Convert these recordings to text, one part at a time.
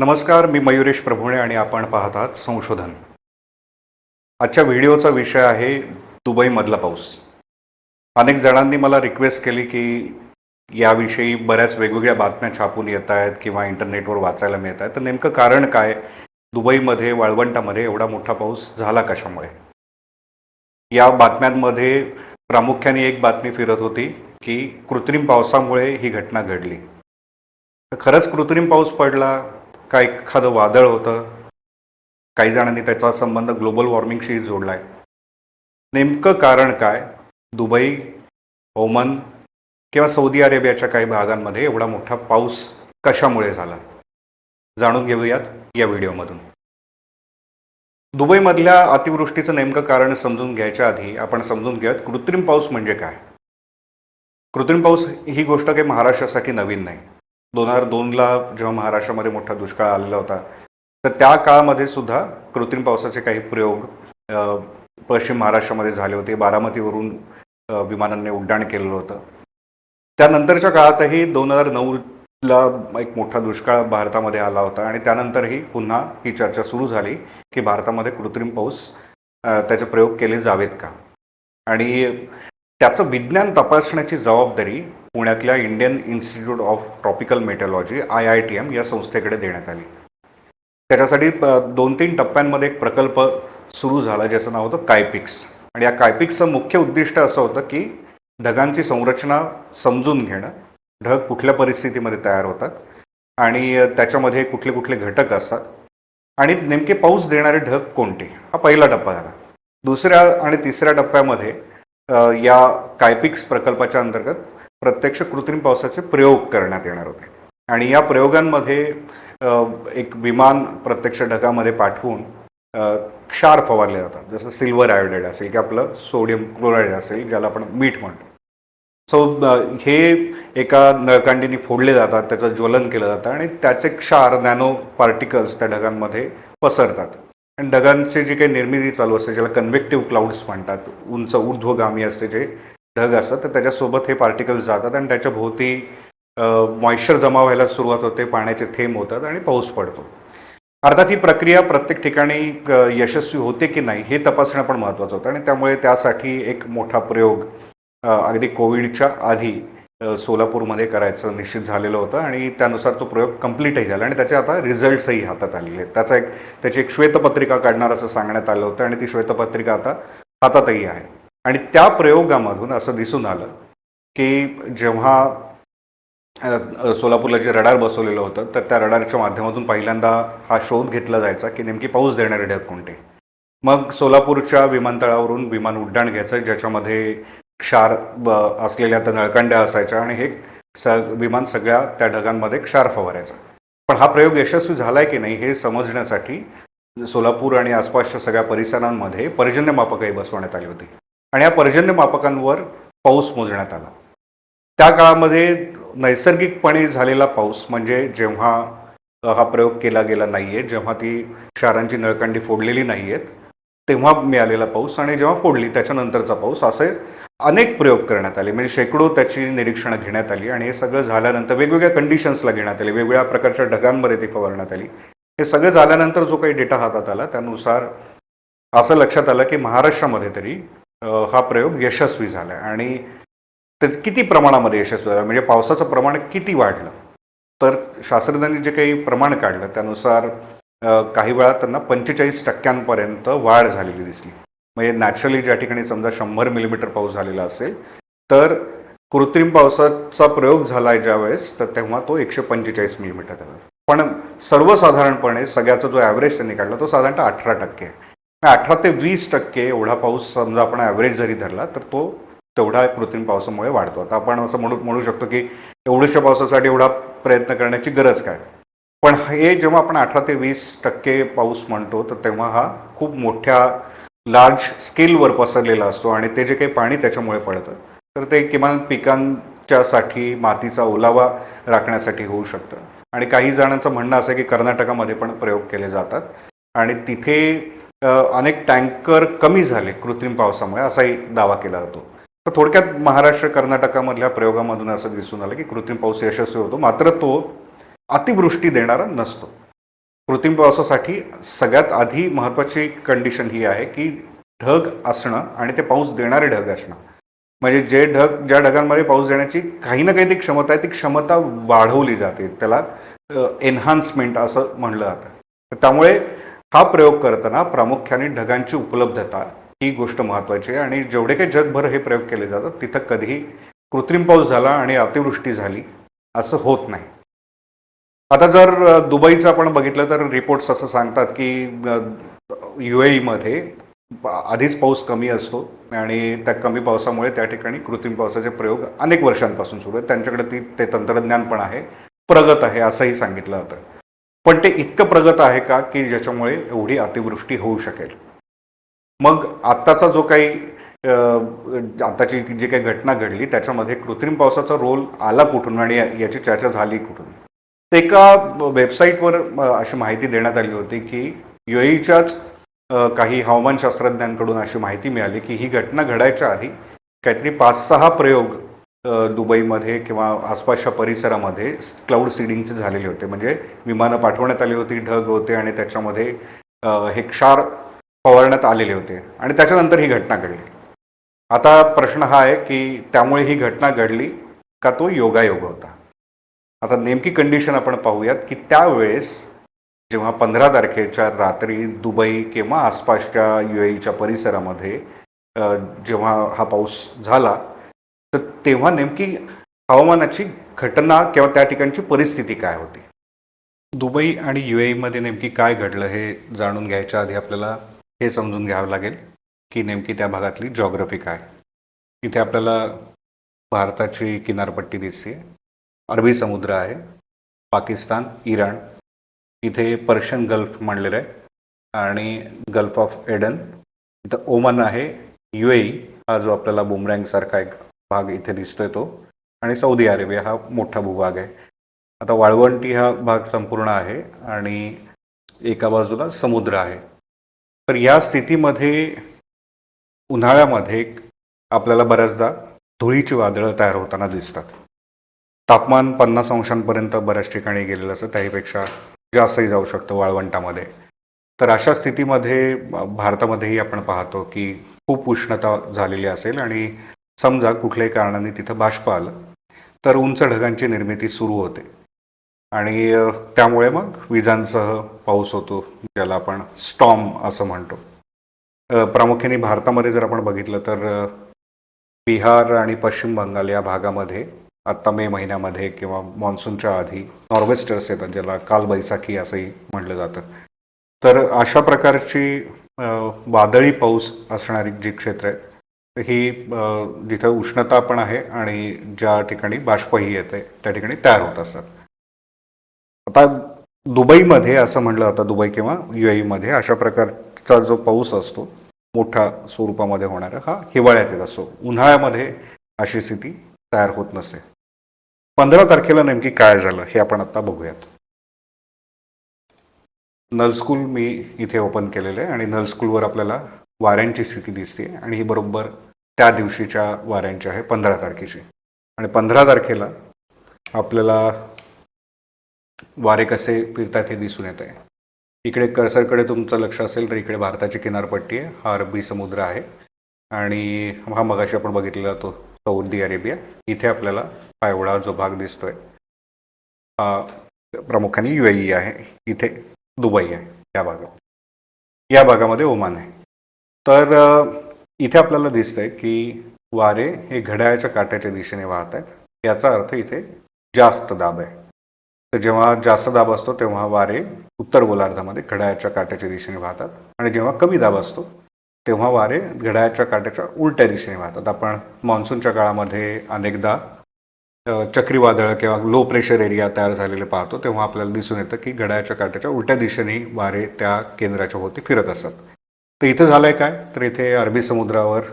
नमस्कार मी मयुरेश प्रभुणे आणि आपण पाहत आहात संशोधन. आजच्या व्हिडिओचा विषय आहे दुबईमधला पाऊस. अनेक जणांनी मला रिक्वेस्ट केली की याविषयी बऱ्याच वेगवेगळ्या बातम्या छापून येत आहेत किंवा इंटरनेटवर वाचायला मिळत आहेत. तर नेमकं कारण काय? दुबईमध्ये वाळवंटामध्ये एवढा मोठा पाऊस झाला कशामुळे? या बातम्यांमध्ये प्रामुख्याने एक बातमी फिरत होती की कृत्रिम पावसामुळे ही घटना घडली. खरंच कृत्रिम पाऊस पडला? का एखादं वादळ होतं? काही जणांनी त्याचा संबंध ग्लोबल वॉर्मिंगशी जोडला आहे नेमकं कारण काय? दुबई ओमन किंवा सौदी अरेबियाच्या काही भागांमध्ये एवढा मोठा पाऊस कशामुळे झाला? जाणून घेऊयात या व्हिडिओमधून. दुबईमधल्या अतिवृष्टीचं नेमकं कारण समजून घ्यायच्या आधी आपण समजून घेऊयात कृत्रिम पाऊस म्हणजे काय? कृत्रिम पाऊस ही गोष्ट काही महाराष्ट्रासाठी नवीन नाही. दोन हजार दोनला जेव्हा महाराष्ट्रामध्ये मोठा दुष्काळ आलेला होता तर त्या काळामध्ये सुद्धा कृत्रिम पावसाचे काही प्रयोग पश्चिम महाराष्ट्रामध्ये झाले होते. बारामतीवरून विमानांनी उड्डाण केलेलं होतं. त्यानंतरच्या काळातही दोन हजार नऊला एक मोठा दुष्काळ भारतामध्ये आला होता आणि त्यानंतरही पुन्हा ही चर्चा सुरू झाली की भारतामध्ये कृत्रिम पाऊस त्याचे प्रयोग केले जावेत का? आणि त्याचं विज्ञान तपासण्याची जबाबदारी पुण्यातल्या Indian institute of tropical meteorology I I T M या संस्थेकडे देण्यात आली. त्याच्यासाठी दोन तीन टप्प्यांमध्ये एक प्रकल्प सुरू झाला ज्याचं नाव होतं कायपिक्स. आणि या कायपिक्सचं मुख्य उद्दिष्ट असं होतं की ढगांची संरचना समजून घेणं. ढग कुठल्या परिस्थितीमध्ये तयार होतात आणि त्याच्यामध्ये कुठले कुठले घटक असतात. आणि नेमके पाऊस देणारे ढग कोणते? हा पहिला टप्पा झाला. दुसऱ्या आणि तिसऱ्या टप्प्यामध्ये या कायपिक्स प्रकल्पाच्या अंतर्गत प्रत्यक्ष कृत्रिम पावसाचे प्रयोग करण्यात येणार होते. आणि या प्रयोगांमध्ये एक विमान प्रत्यक्ष ढगामध्ये पाठवून क्षार फवारले जातात. जसं सिल्वर आयोडाईड असेल की आपलं सोडियम क्लोराईड असेल ज्याला आपण मीठ म्हणतो. सो हे एका नळकांडीने फोडले जातात त्याचं ज्वलन केलं जातं आणि त्याचे क्षार नॅनो पार्टिकल्स त्या ढगांमध्ये पसरतात. आणि ढगांची जी काही निर्मिती चालू असते ज्याला कन्व्हेक्टिव्ह क्लाउड्स म्हणतात उंच ऊर्ध्वगामी असते जे ढग असतात तर त्याच्यासोबत हे पार्टिकल्स जातात आणि त्याच्या भोवती मॉइश्चर जमा व्हायला सुरुवात होते पाण्याचे थेंब होतात आणि पाऊस पडतो. अर्थात ही प्रक्रिया प्रत्येक ठिकाणी यशस्वी होते की नाही हे तपासणं पण महत्त्वाचं होतं. आणि त्यामुळे त्यासाठी एक मोठा प्रयोग अगदी कोविडच्या आधी सोलापूरमध्ये करायचं निश्चित झालेलं होतं आणि त्यानुसार तो प्रयोग कम्प्लीटही झाला आणि त्याचे आता रिझल्ट्सही हातात आलेले आहेत. त्याचा एक त्याची एक श्वेतपत्रिका काढणार असं सांगण्यात आलं होतं आणि ती श्वेतपत्रिका आता हातातही आहे. आणि त्या प्रयोगामधून असं दिसून आलं की जेव्हा सोलापूरला जे रडार बसवलेलं होतं तर त्या रडारच्या माध्यमातून पहिल्यांदा हा शोध घेतला जायचा की नेमकी पाऊस देणारे ढग कोणते? मग सोलापूरच्या विमानतळावरून विमान उड्डाण घ्यायचं ज्याच्यामध्ये क्षार असलेल्या त्या नळकांड्या असायच्या आणि हे स विमान सगळ्या त्या ढगांमध्ये क्षार फवारायचा. पण हा प्रयोग यशस्वी झाला आहे की नाही हे समजण्यासाठी सोलापूर आणि आसपासच्या सगळ्या परिसरांमध्ये पर्जन्य मापकही बसवण्यात आली होती. आणि या पर्जन्य मापकांवर पाऊस मोजण्यात आला. त्या काळामध्ये नैसर्गिकपणे झालेला पाऊस म्हणजे जेव्हा हा प्रयोग केला गेला नाही आहे जेव्हा ती क्षारांची नळकांडी फोडलेली नाही आहेत तेव्हा मिळालेला पाऊस आणि जेव्हा फोडली त्याच्यानंतरचा पाऊस असे अनेक प्रयोग करण्यात आले. म्हणजे शेकडो त्याची निरीक्षणं घेण्यात आली आणि हे सगळं झाल्यानंतर वेगवेगळ्या कंडिशन्सला घेण्यात आले. वेगवेगळ्या प्रकारच्या ढगांमध्ये ती फवारण्यात आली. हे सगळं झाल्यानंतर जो काही डेटा हातात आला त्यानुसार असं लक्षात आलं की महाराष्ट्रामध्ये तरी हा प्रयोग यशस्वी झाला आणि ते किती प्रमाणामध्ये यशस्वी झाला? म्हणजे पावसाचं प्रमाण किती वाढलं? तर शास्त्रज्ञांनी जे काही प्रमाण काढलं त्यानुसार काही वेळा त्यांना पंचेचाळीस टक्क्यांपर्यंत वाढ झालेली दिसली. म्हणजे नॅचरली ज्या ठिकाणी समजा शंभर मिलीमीटर पाऊस झालेला असेल तर कृत्रिम पावसाचा प्रयोग झाला आहे ज्यावेळेस तर तेव्हा तो एकशे पंचेचाळीस मिलीमीटर झाला पण सर्वसाधारणपणे सगळ्याचा जो ॲव्हरेज त्यांनी काढला तो साधारणतः अठरा टक्के आहे. अठरा ते वीस टक्के एवढा पाऊस समजा आपण ॲव्हरेज जरी धरला तर तो तेवढा कृत्रिम पावसामुळे वाढतो. आता आपण असं म्हणू म्हणू शकतो की एवढ्याशा पावसासाठी एवढा प्रयत्न करण्याची गरज काय? पण हे जेव्हा आपण अठरा ते वीस टक्के पाऊस म्हणतो तर तेव्हा हा खूप मोठ्या लार्ज स्केलवर पसरलेला असतो आणि ते जे काही पाणी त्याच्यामुळे पडतं तर ते किमान पिकांच्यासाठी मातीचा ओलावा राखण्यासाठी होऊ शकतं. आणि काही जणांचं म्हणणं असं की कर्नाटकामध्ये पण प्रयोग केले जातात. आणि तिथे अनेक टँकर कमी झाले कृत्रिम पावसामुळे असाही दावा केला जातो. तर थोडक्यात महाराष्ट्र कर्नाटकामधल्या प्रयोगामधून असं दिसून आलं की कृत्रिम पाऊस यशस्वी होतो मात्र तो अतिवृष्टी देणारा नसतो. कृत्रिम पावसासाठी सगळ्यात आधी महत्त्वाची कंडिशन ही आहे की ढग असणं आणि ते पाऊस देणारे ढग असणं. म्हणजे जे ढग ज्या ढगांमध्ये पाऊस देण्याची काही ना काही ती क्षमता आहे ती क्षमता वाढवली जाते. त्याला एन्हान्समेंट असं म्हणलं जातं. त्यामुळे हा प्रयोग करताना प्रामुख्याने ढगांची उपलब्धता ही गोष्ट महत्त्वाची आहे. आणि जेवढे काही जगभर हे प्रयोग केले जातात तिथं कधीही कृत्रिम पाऊस झाला आणि अतिवृष्टी झाली असं होत नाही. आता जर दुबईचं आपण बघितलं तर रिपोर्ट्स असं सांगतात की यू मध्ये आधीच पाऊस कमी असतो आणि त्या कमी पावसामुळे त्या ठिकाणी कृत्रिम पावसाचे प्रयोग अनेक वर्षांपासून सुरू आहेत. त्यांच्याकडे ती ते तंत्रज्ञान पण आहे. प्रगत आहे असंही सांगितलं होतं. पण ते इतकं प्रगत आहे का की ज्याच्यामुळे एवढी अतिवृष्टी होऊ शकेल? मग आत्ताचा जो काही आताची जी काही घटना घडली त्याच्यामध्ये कृत्रिम पावसाचा रोल आला कुठून आणि याची चर्चा झाली कुठून? एका वेबसाईटवर अशी माहिती देण्यात आली होती की युएईच्याच काही हवामानशास्त्रज्ञांकडून अशी माहिती मिळाली की ही घटना घडायच्या आधी काहीतरी पाच सहा प्रयोग दुबईमध्ये किंवा आसपासच्या परिसरामध्ये क्लाउड सीडिंगचे झालेले होते. म्हणजे विमानं पाठवण्यात आली होती ढग होते आणि त्याच्यामध्ये हे क्षार फवारण्यात आलेले होते आणि त्याच्यानंतर ही घटना घडली. आता प्रश्न हा आहे की त्यामुळे ही घटना घडली का तो योगायोग होता? आता नेमकी कंडिशन आपण पाहूयात की त्यावेळेस जेव्हा पंधरा तारखेच्या रात्री दुबई किंवा आसपासच्या यू एच्या परिसरामध्ये जेव्हा हा पाऊस झाला तर तेव्हा नेमकी हवामानाची घटना किंवा त्या ठिकाणची परिस्थिती काय होती? दुबई आणि यू मध्ये नेमकी काय घडलं हे जाणून घ्यायच्या आधी आपल्याला हे समजून घ्यावं लागेल की नेमकी त्या भागातली जॉग्रफी काय. इथे आपल्याला भारताची किनारपट्टी दिसते. अरबी समुद्र आहे पाकिस्तान इराण इथे पर्शियन गल्फ म्हणलेलं आहे आणि गल्फ ऑफ एडन. इथं ओमन आहे यू हा जो आपल्याला बुमरँगसारखा एक भाग इथे दिसतोय तो. आणि सौदी अरेबिया हा मोठा भूभाग आहे. आता वाळवंटी हा भाग संपूर्ण आहे आणि एका बाजूला समुद्र आहे. तर या स्थितीमध्ये उन्हाळ्यामध्ये आपल्याला बऱ्याचदा धुळीची वादळं तयार होताना दिसतात. तापमान पन्नास अंशांपर्यंत बऱ्याच ठिकाणी गेलेलं असतं. त्याहीपेक्षा जास्तही जाऊ शकतं वाळवंटामध्ये. तर अशा स्थितीमध्ये भारतामध्येही आपण पाहतो की खूप उष्णता झालेली असेल आणि समजा कुठल्याही कारणाने तिथं बाष्प आलं तर उंच ढगांची निर्मिती सुरू होते. आणि त्यामुळे मग विजांसह पाऊस होतो ज्याला आपण स्टॉम असं म्हणतो. प्रामुख्याने भारतामध्ये जर आपण बघितलं तर बिहार आणि पश्चिम बंगाल या भागामध्ये आत्ता मे महिन्यामध्ये किंवा मान्सूनच्या आधी नॉर्वेस्टर्स येतात ज्याला कालबैसाखी असंही म्हटलं जातं. तर अशा प्रकारची वादळी पाऊस असणारी जी क्षेत्र आहेत ही जिथं उष्णता पण आहे आणि ज्या ठिकाणी बाष्पही येते त्या ठिकाणी तयार होत असतात. आता दुबईमध्ये असं म्हटलं जातं दुबई किंवा यु मध्ये अशा प्रकारचा जो पाऊस असतो मोठ्या स्वरूपामध्ये होणारा हा हिवाळ्यात येत असतो. उन्हाळ्यामध्ये अशी स्थिती तयार होत नसते. पंधरा तारखेला नेमकी काय झालं हे आपण आता बघूयात. नल स्कूल मी इथे ओपन केलेलं आहे आणि नल स्कूलवर आपल्याला वाऱ्यांची स्थिती दिसते आणि ही बरोबर त्या दिवशीच्या वाऱ्यांची आहे पंधरा तारखेची. आणि पंधरा तारखेला आपल्याला वारे कसे फिरतात हे दिसून येत आहे इकडे कर्सरकडे तुमचं लक्ष असेल तर इकडे भारताची किनारपट्टी आहे हा अरबी समुद्र आहे. आणि हा मगाशी आपण बघितलेला तो सौदी अरेबिया. इथे आपल्याला हा एवढा जो भाग दिसतोय हा प्रामुख्याने यू आहे. इथे दुबई आहे या भागात. या भागामध्ये ओमान आहे. तर इथे आपल्याला दिसतंय की वारे हे घड्याळ्याच्या काट्याच्या दिशेने वाहत आहेत. याचा अर्थ इथे जास्त दाब आहे. तर जेव्हा जास्त दाब असतो तेव्हा वारे उत्तर गोलार्धामध्ये घड्याळ्याच्या काट्याच्या दिशेने वाहतात आणि जेव्हा कमी दाब असतो तेव्हा वारे घड्याळ्याच्या काट्याच्या उलट्या दिशेने वाहतात आपण मान्सूनच्या काळामध्ये अनेकदा चक्रीवादळ किंवा लो प्रेशर एरिया तयार झालेले पाहतो तेव्हा आपल्याला दिसून येतं की घड्याळच्या काट्याच्या उलट्या दिशेने वारे त्या केंद्राच्या होती फिरत असतात. तर इथं झालंय काय? तर इथे अरबी समुद्रावर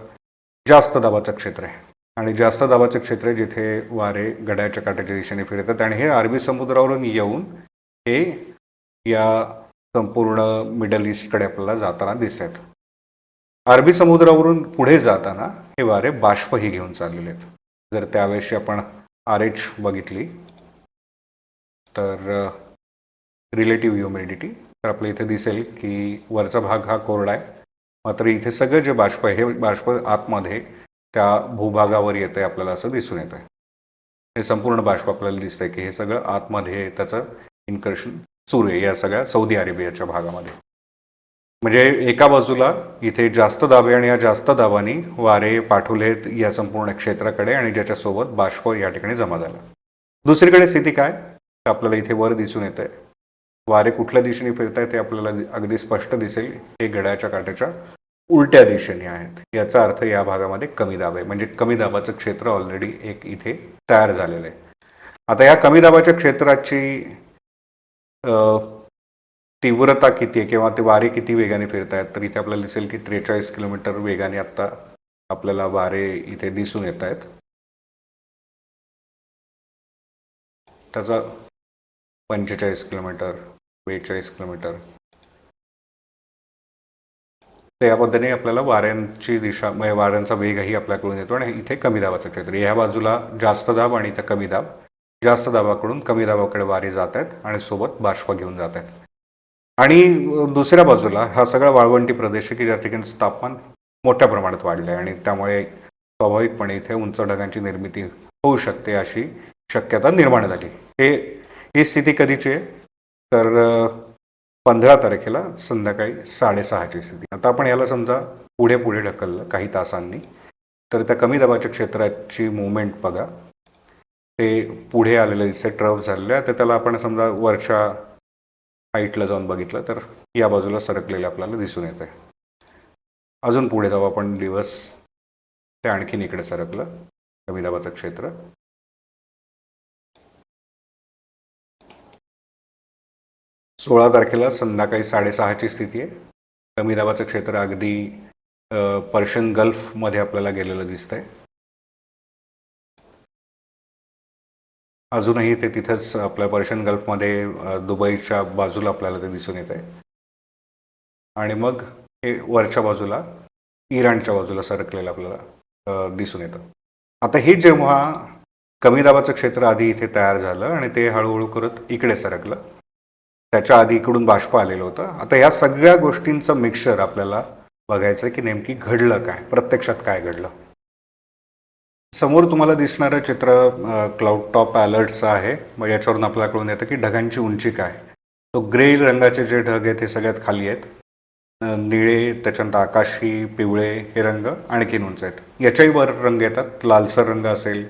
जास्त दाबाचं क्षेत्र आहे. आणि जास्त दाबाचं क्षेत्र आहे जिथे वारे घड्याळच्या काट्याच्या दिशेने फिरतात. आणि हे अरबी समुद्रावरून येऊन हे या संपूर्ण मिडल ईस्टकडे आपल्याला जाताना दिसत आहेत अरबी समुद्रावरून पुढे जाताना हे वारे बाष्पही घेऊन चाललेले आहेत. जर त्यावेळेस आपण आर एच बघितली. तर रिलेटिव्ह ह्युमिडिटी तर आपल्या इथे दिसेल की वरचा भाग हा कोरडा आहे. मात्र इथे सगळं जे बाष्प आहे हे बाष्प आतमध्ये त्या भूभागावर येतं आहे आपल्याला असं दिसून येतं आहे हे संपूर्ण बाष्प आपल्याला दिसतंय की हे सगळं आतमध्ये त्याचं इन्कर्शन सुरू आहे या सगळ्या सौदी अरेबियाच्या भागामध्ये. म्हणजे एका बाजूला इथे जास्त दाबे आणि या जास्त दाबाने वारे पाठवलेत या संपूर्ण क्षेत्राकडे आणि ज्याच्यासोबत बाष्प या ठिकाणी जमा झाला. दुसरीकडे स्थिती काय? आपल्याला इथे वर दिसून येत आहे वारे कुठल्या दिशेने फिरत आहे ते आपल्याला अगदी स्पष्ट दिसेल. हे घड्याच्या काट्याच्या उलट्या दिशेने आहेत. याचा अर्थ या भागामध्ये कमी दाब आहे. म्हणजे कमी दाबाचं क्षेत्र ऑलरेडी एक इथे तयार झालेलं आहे. आता या कमी दाबाच्या क्षेत्राची अ, तीव्रता किती आहे किंवा ते वारे किती वेगाने फिरत आहेत तर इथे आपल्याला दिसेल की त्रेचाळीस किलोमीटर वेगाने आत्ता आपल्याला वारे इथे दिसून येत आहेत त्याचा पंचेचाळीस किलोमीटर बेचाळीस किलोमीटर. तर या पद्धतीने आपल्याला वाऱ्यांची दिशा म्हणजे वाऱ्यांचा वेगही आपल्याकडून येतो आणि इथे कमी दाबाचं क्षेत्र. ह्या बाजूला जास्त दाब आणि इथे कमी दाब. जास्त दाबाकडून कमी दाबाकडे वारे जात आहेत आणि सोबत बाष्प घेऊन जात आहेत आणि दुसऱ्या बाजूला हा सगळा वाळवंटी प्रदेश आहे की ज्या ठिकाणचं तापमान मोठ्या प्रमाणात वाढलं आहे आणि त्यामुळे स्वाभाविकपणे इथे उंच ढगांची निर्मिती होऊ शकते अशी शक्यता निर्माण झाली. हे ही स्थिती कधीची आहे? तर पंधरा तारखेला संध्याकाळी साडेसहाची स्थिती. आता आपण याला समजा पुढे पुढे ढकललं काही तासांनी तर त्या कमी दाबाच्या क्षेत्राची मुवमेंट बघा. ते पुढे आलेलं दिसते ट्रफ झालेलं आहे तर त्याला आपण समजा वरच्या हाईटला जाऊन बघितलं तर या बाजूला सरकलेलं आपल्याला दिसून येतं आहे अजून पुढे जाऊ आपण दिवस ते आणखीन इकडे सरकलं कमी दाबाचं क्षेत्र. सोळा तारखेला संध्याकाळी साडेसहाची स्थिती आहे. कमी दाबाचं क्षेत्र अगदी पर्शियन गल्फमध्ये आपल्याला गेलेलं दिसतंय. अजूनही ते तिथंच आपल्या पर्शियन गल्फमध्ये दुबईच्या बाजूला आपल्याला ते दिसून येत आहे आणि मग हे वरच्या बाजूला इराणच्या बाजूला सरकलेलं आपल्याला दिसून येतं. आता हे जेव्हा कमी दाबाचं क्षेत्र आधी इथे तयार झालं आणि ते हळूहळू करत इकडे सरकलं त्याच्या आधी इकडून बाष्प आलेलं होतं. आता या सगळ्या गोष्टींचं मिक्सचर आपल्याला बघायचं की नेमकी घडलं काय प्रत्यक्षात काय घडलं. समोर तुम्हाला दिसणारं चित्र क्लाउड टॉप अलर्टचं आहे. मग याच्यावरून आपल्याला कळून येतं की ढगांची उंची काय. तो ग्रे रंगाचे जे ढग आहेत हे सगळ्यात खाली आहेत. निळे त्याच्यानंतर आकाशी पिवळे हे रंग आणखीन उंच आहेत. याच्याही वर रंग येतात. लालसर रंग असेल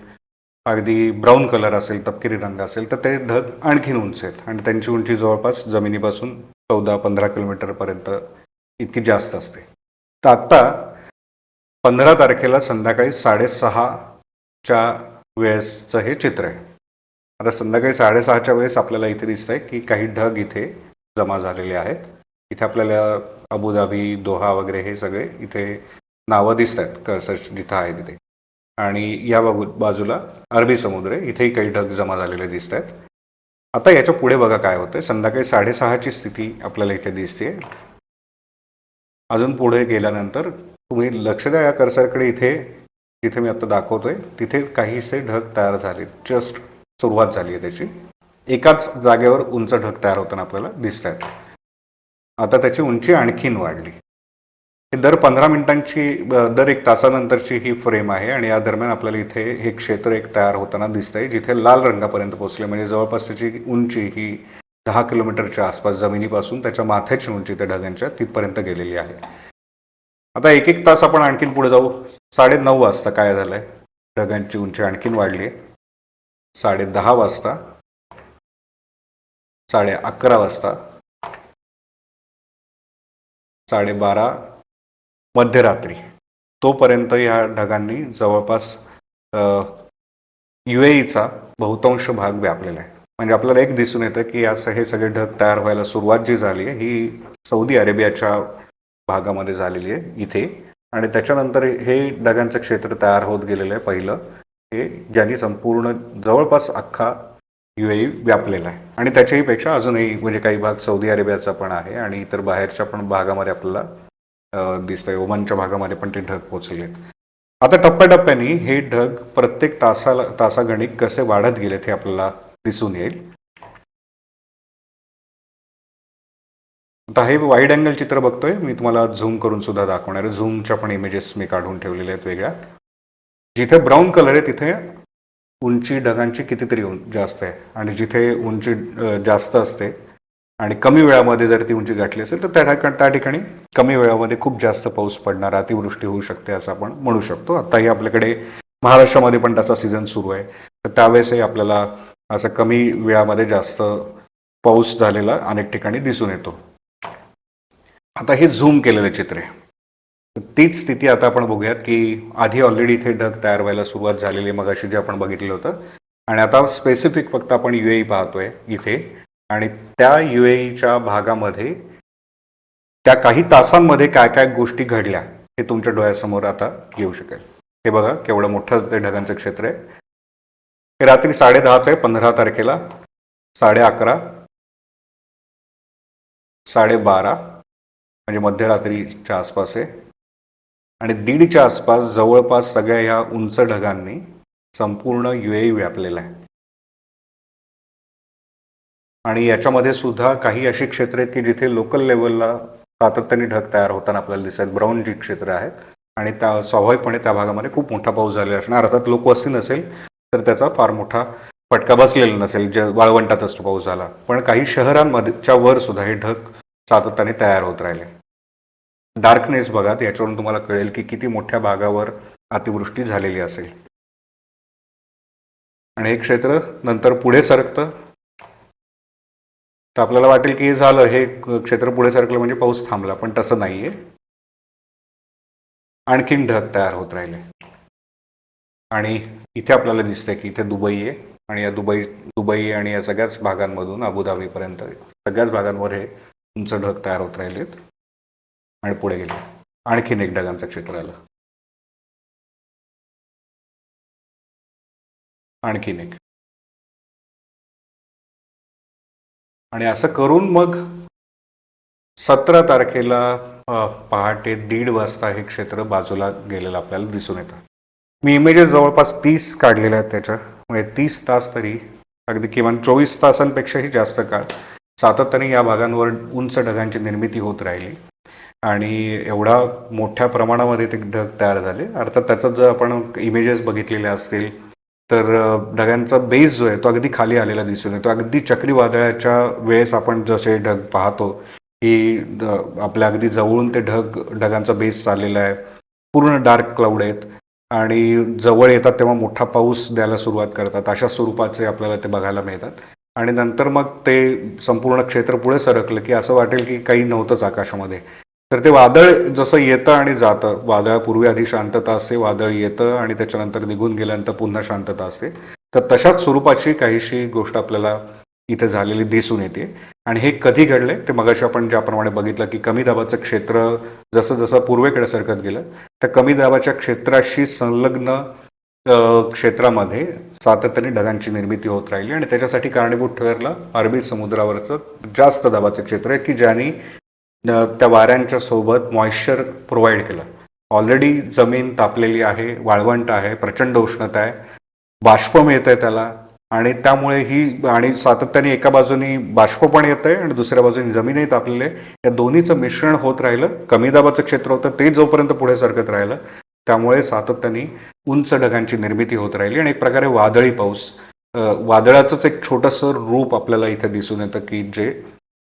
अगदी ब्राऊन कलर असेल तपकिरी रंग असेल तर ते ढग आणखीन उंच आहेत. आणि त्यांची उंची जवळपास जमिनीपासून चौदा पंधरा किलोमीटरपर्यंत इतकी जास्त असते. तर आत्ता पंधरा तारखेला संध्याकाळी साडेसहा च्या वेळेसचं हे चित्र आहे. आता संध्याकाळी साडेसहाच्या वेळेस आपल्याला इथे दिसतंय की काही ढग इथे जमा झालेले आहेत. इथे आपल्याला अबुधाबी दोहा वगैरे हे सगळे इथे नावं दिसत आहेत कर्सर जिथं आहे तिथे. आणि या बाजू बाजूला अरबी समुद्र आहे. इथेही काही ढग जमा झालेले दिसत आहेत आता याच्यापुढे बघा काय होतंय. संध्याकाळी साडेसहाची स्थिती आपल्याला इथे दिसते अजून पुढे गेल्यानंतर तुम्ही लक्ष द्या या कर्सरकडे इथे जिथे मी आता दाखवतोय. तिथे काहीसे ढग तयार झाले. जस्ट सुरुवात झाली आहे त्याची. एकाच जागेवर उंच ढग तयार होताना आपल्याला दिसत आहेत आता त्याची उंची आणखीन वाढली. दर पंधरा मिनिटांची दर एक तासानंतरची ही फ्रेम आहे आणि या दरम्यान आपल्याला इथे हे क्षेत्र एक तयार होताना दिसतंय जिथे लाल रंगापर्यंत पोहोचले. म्हणजे जवळपास त्याची उंची ही दहा किलोमीटरच्या आसपास जमिनीपासून त्याच्या माथ्याची उंची त्या ढगांच्या तिथपर्यंत गेलेली आहे. आता एक एक तास आपण आणखीन पुढे जाऊ. साडे नऊ वाजता काय झालंय? ढगांची उंची आणखीन वाढली आहे साडे दहा वाजता साडे अकरा वाजता साडेबारा मध्यरात्री. तोपर्यंत या ढगांनी जवळपास यू एचा बहुतांश भाग व्यापलेला आहे. म्हणजे आपल्याला एक दिसून येतं की असं हे सगळे ढग तयार व्हायला सुरुवात जी झाली आहे ही सौदी अरेबियाच्या भागामध्ये झालेली आहे. इथे आणि त्याच्यानंतर हे ढगांचं क्षेत्र तयार होत गेलेलं आहे पहिलं. हे ज्यांनी संपूर्ण जवळपास अख्खा यू ए व्यापलेला आहे. आणि त्याच्याही पेक्षा अजूनही म्हणजे काही भाग सौदी अरेबियाचा पण आहे आणि इतर बाहेरच्या पण भागामध्ये आपल्याला दिसतंय. ओमानच्या भागामध्ये पण ते ढग पोचले आता टप्प्याटप्प्याने हे ढग प्रत्येक तासाला तासागणिक कसे वाढत गेलेत हे आपल्याला दिसून येईल. आता हे वाईड अँगल चित्र बघतोय. मी तुम्हाला झूम करून सुद्धा दाखवणार आहे. झूमच्या पण इमेजेस मी काढून ठेवलेले आहेत वेगळ्या. जिथे ब्राऊन कलर आहे तिथे उंची ढगांची कितीतरी जास्त आहे. आणि जिथे उंची जास्त असते आणि कमी वेळामध्ये जर ती उंची गाठली असेल तर त्या ठिकाणी त्या ठिकाणी कमी वेळामध्ये खूप जास्त पाऊस पडणार अतिवृष्टी होऊ शकते असं आपण म्हणू शकतो. आताही आपल्याकडे महाराष्ट्रामध्ये पण त्याचा सीझन सुरू आहे. तर त्यावेळेसही आपल्याला असं कमी वेळामध्ये जास्त पाऊस झालेला अनेक ठिकाणी दिसून येतो. आता हे झूम केलेलं चित्र आहे. तीच स्थिती आता आपण बघूयात की आधी ऑलरेडी इथे ढग तयार व्हायला सुरुवात झालेली मग अशी जे आपण बघितलं होतं. आणि आता स्पेसिफिक फक्त आपण यू पाहतोय इथे. आणि त्या यू एच्या भागामध्ये त्या काही तासांमध्ये काय काय गोष्टी घडल्या हे तुमच्या डोळ्यासमोर आता येऊ शकेल. हे बघा केवढं मोठं ते ढगांचं क्षेत्र आहे. हे रात्री साडेदहाचं आहे पंधरा तारखेला. साडे अकरा. साडेबारा म्हणजे मध्यरात्रीच्या आसपास आहे. आणि दीडच्या आसपास जवळपास सगळ्या ह्या उंच ढगांनी संपूर्ण युएई व्यापलेला आहे. आणि याच्यामध्ये सुद्धा काही अशी क्षेत्र आहेत की जिथे लोकल लेवलला सातत्याने ढग तयार होताना आपल्याला दिसत आहेत. ब्राऊन जी क्षेत्र आहेत. आणि त्या स्वाभाविकपणे त्या भागामध्ये खूप मोठा पाऊस झालेला असणार. अर्थात लोकवस्ती नसेल तर त्याचा फार मोठा फटका बसलेला नसेल. जे वाळवंटातच पाऊस झाला. पण काही शहरांमध्येच्या वर सुद्धा हे ढग सातत्याने तयार होत राहिले. डार्कनेस बघा याच्यावरून तुम्हाला कळेल की किती मोठ्या भागावर अतिवृष्टी झालेली असेल. आणि हे क्षेत्र नंतर पुढे सरकतं. तर आपल्याला वाटेल की हे झालं हे क्षेत्र पुढे सरकलं म्हणजे पाऊस थांबला पण तसं नाहीये. आणखीन ढग तयार होत राहिले. आणि इथे आपल्याला दिसतंय की इथे दुबई आहे. आणि या दुबई दुबई आणि या सगळ्याच भागांमधून अबुधाबीपर्यंत सगळ्याच भागांवर हे उंच ढग तयार होत राहिलेत आणि पुढे गेले. आणखीन एक ढगांचं क्षेत्र आलं. आणखीन एक. आणि असं करून मग सतरा तारखेला पहाटे दीड वाजता हे क्षेत्र बाजूला गेलेलं आपल्याला दिसून येतं. मी इमेजेस जवळपास तीस काढलेल्या आहेत त्याच्या. म्हणजे तीस तास तरी अगदी किमान चोवीस तासांपेक्षाही जास्त काळ सातत्याने या भागांवर उंच ढगांची निर्मिती होत राहिली. आणि एवढा मोठ्या प्रमाणामध्ये ते ढग तयार झाले. अर्थात त्याचं जर आपण इमेजेस बघितलेले असतील तर ढगांचा बेस जो आहे तो अगदी खाली आलेला दिसून येतो. अगदी चक्रीवादळाच्या वेळेस आपण जसे ढग पाहतो की आपल्या अगदी जवळून ते ढग ढगांचा बेस चाललेला आहे. पूर्ण डार्क क्लाउड आहेत. आणि जवळ येतात तेव्हा मोठा पाऊस द्यायला सुरुवात करतात. अशा स्वरूपाचे आपल्याला ते बघायला मिळतात. आणि नंतर मग ते संपूर्ण क्षेत्र पुढे सरकलं की असं वाटेल की काही नव्हतंच आकाशामध्ये. तर ते वादळ जसं येतं आणि जातं वादळापूर्वी आधी शांतता असते वादळ येतं आणि त्याच्यानंतर निघून गेल्यानंतर पुन्हा शांतता असते. तर तशाच स्वरूपाची काहीशी गोष्ट आपल्याला इथे झालेली दिसून येते. आणि हे कधी घडले ते मगाशी आपण ज्याप्रमाणे बघितलं की कमी दाबाचं क्षेत्र जसं जसं पूर्वेकडे सरकत गेलं तर कमी दाबाच्या क्षेत्राशी संलग्न क्षेत्रामध्ये सातत्याने ढगांची निर्मिती होत राहिली आणि त्याच्यासाठी कारणीभूत ठरलं अरबी समुद्रावरचं जास्त दाबाचं क्षेत्र आहे की ज्यांनी त्या वाऱ्यांच्या सोबत मॉइश्चर प्रोव्हाइड केलं. ऑलरेडी जमीन तापलेली आहे वाळवंट आहे प्रचंड उष्णता आहे बाष्प मिळत आहे त्याला आणि त्यामुळे ही आणि सातत्याने एका बाजूनी बाष्प पण येत आहे आणि दुसऱ्या बाजूनी जमीनही तापलेली आहे. या दोन्हीचं मिश्रण होत राहिलं कमी दाबाचं क्षेत्र होतं ते जोपर्यंत पुढे सरकत राहिलं त्यामुळे सातत्याने उंच ढगांची निर्मिती होत राहिली आणि एक प्रकारे वादळी पाऊस वादळाचंच एक छोटंसं रूप आपल्याला इथे दिसून येतं की जे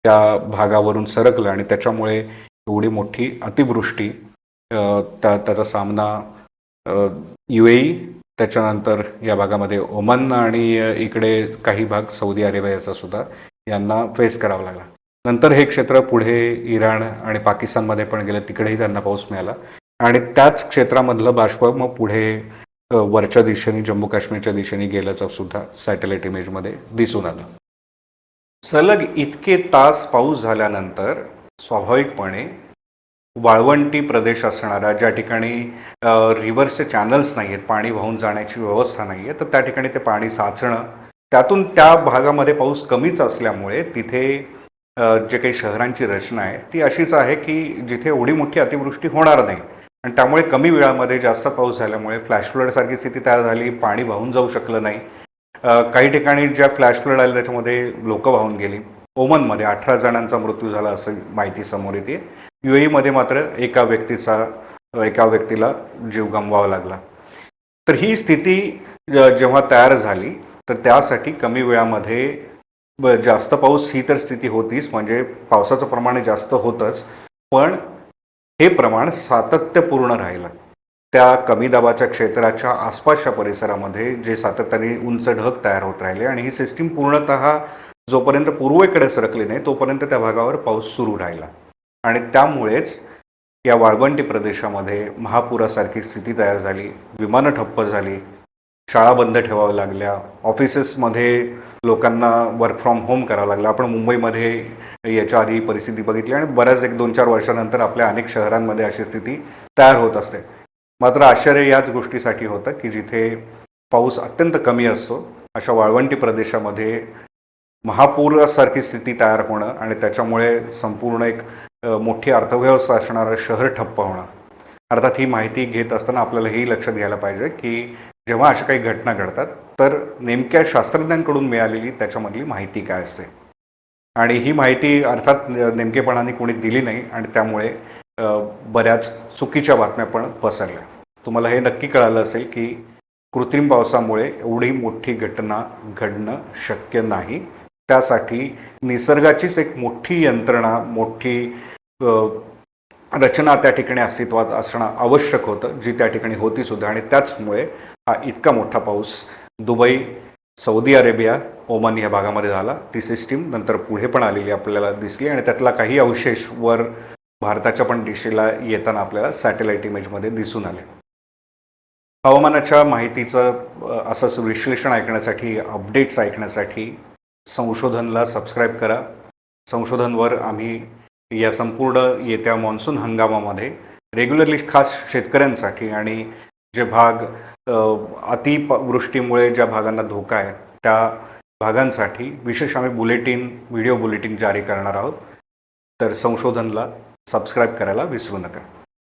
त्या भागावरून सरकलं आणि त्याच्यामुळे एवढी मोठी अतिवृष्टी त्या त्याचा सामना युएई त्याच्यानंतर या भागामध्ये ओमान आणि इकडे काही भाग सौदी अरेबियाचा सुद्धा यांना फेस करावा लागला. नंतर हे क्षेत्र पुढे इराण आणि पाकिस्तानमध्ये पण गेलं तिकडेही त्यांना पाऊस मिळाला. आणि त्याच क्षेत्रामधलं बाष्प मग पुढे वरच्या दिशेने जम्मू काश्मीरच्या दिशेने गेल्याचं सुद्धा सॅटेलाइट इमेजमध्ये दिसून आलं. सलग इतके तास पाऊस झाल्यानंतर स्वाभाविकपणे वाळवंटी प्रदेश असणारा ज्या ठिकाणी रिव्हर्सचे चॅनल्स नाही आहेत पाणी वाहून जाण्याची व्यवस्था नाही आहे तर त्या ठिकाणी ते पाणी साचणं त्यातून त्या भागामध्ये पाऊस कमीच असल्यामुळे तिथे जे काही शहरांची रचना आहे ती अशीच आहे की जिथे एवढी मोठी अतिवृष्टी होणार नाही. आणि त्यामुळे कमी वेळामध्ये जास्त पाऊस झाल्यामुळे फ्लॅश फ्लडसारखी स्थिती तयार झाली. पाणी वाहून जाऊ शकलं नाही. काही ठिकाणी ज्या फ्लॅश फ्लड आले त्याच्यामध्ये लोकं वाहून गेली. ओमनमध्ये अठरा जणांचा मृत्यू झाला असं माहिती समोर येते. यू एमध्ये मात्र एका व्यक्तीचा एका व्यक्तीला जीव गमवावा लागला. तर ही स्थिती जेव्हा तयार झाली तर त्यासाठी कमी वेळामध्ये ब जास्त पाऊस ही तर स्थिती होतीच. म्हणजे पावसाचं प्रमाण जास्त होतंच. पण हे प्रमाण सातत्यपूर्ण राहिलं. त्या कमी दाबाच्या क्षेत्राच्या आसपासच्या परिसरामध्ये जे सातत्याने उंच ढग तयार होत राहिले आणि ही सिस्टीम पूर्णतः जोपर्यंत पूर्वेकडे सरकली नाही तोपर्यंत त्या भागावर पाऊस सुरू राहिला. आणि त्यामुळेच या वाळवंटी प्रदेशामध्ये महापुरासारखी स्थिती तयार झाली विमानं ठप्प झाली शाळा बंद ठेवाव्या लागल्या. ऑफिसेसमध्ये लोकांना वर्क फ्रॉम होम करावं लागलं. आपण मुंबईमध्ये याच्या आधी परिस्थिती बघितली आणि बऱ्याच एक दोन चार वर्षानंतर आपल्या अनेक शहरांमध्ये अशी स्थिती तयार होत असते. मात्र आश्चर्य याच गोष्टीसाठी होतं की जिथे पाऊस अत्यंत कमी असतो अशा वाळवंटी प्रदेशामध्ये महापूरासारखी स्थिती तयार होणं आणि त्याच्यामुळे संपूर्ण एक मोठी अर्थव्यवस्था असणारं शहर ठप्प होणं. अर्थात ही माहिती घेत असताना आपल्याला हेही लक्षात घ्यायला पाहिजे की जेव्हा अशा काही घटना घडतात तर नेमक्या शास्त्रज्ञांकडून मिळालेली त्याच्यामधली माहिती काय असते? आणि ही माहिती अर्थात नेमकेपणाने कोणी दिली नाही आणि त्यामुळे बऱ्याच चुकीच्या बातम्या पण पसरल्या. तुम्हाला हे नक्की कळालं असेल की कृत्रिम पावसामुळे एवढी मोठी घटना घडणं शक्य नाही. त्यासाठी निसर्गाचीच एक मोठी यंत्रणा मोठी रचना त्या ठिकाणी अस्तित्वात असणं आवश्यक होतं जी त्या ठिकाणी होती सुद्धा. आणि त्याचमुळे हा इतका मोठा पाऊस दुबई सौदी अरेबिया ओमान या भागामध्ये झाला. ती सिस्टीम नंतर पुढे पण आलेली आपल्याला दिसली आणि त्यातला काही अवशेष वर भारताच्या पण दिशेला येताना आपल्याला सॅटेलाईट इमेजमध्ये दिसून आले. हवामानाच्या माहितीचं असंच विश्लेषण ऐकण्यासाठी अपडेट्स ऐकण्यासाठी संशोधनला सबस्क्राईब करा. संशोधनवर आम्ही या संपूर्ण येत्या मान्सून हंगामामध्ये रेग्युलरली खास शेतकऱ्यांसाठी आणि जे भाग अतिवृष्टीमुळे ज्या भागांना धोका आहे त्या भागांसाठी विशेष आम्ही बुलेटिन व्हिडिओ बुलेटिन जारी करणार आहोत. तर संशोधनला सबस्क्राईब करायला विसरू नका.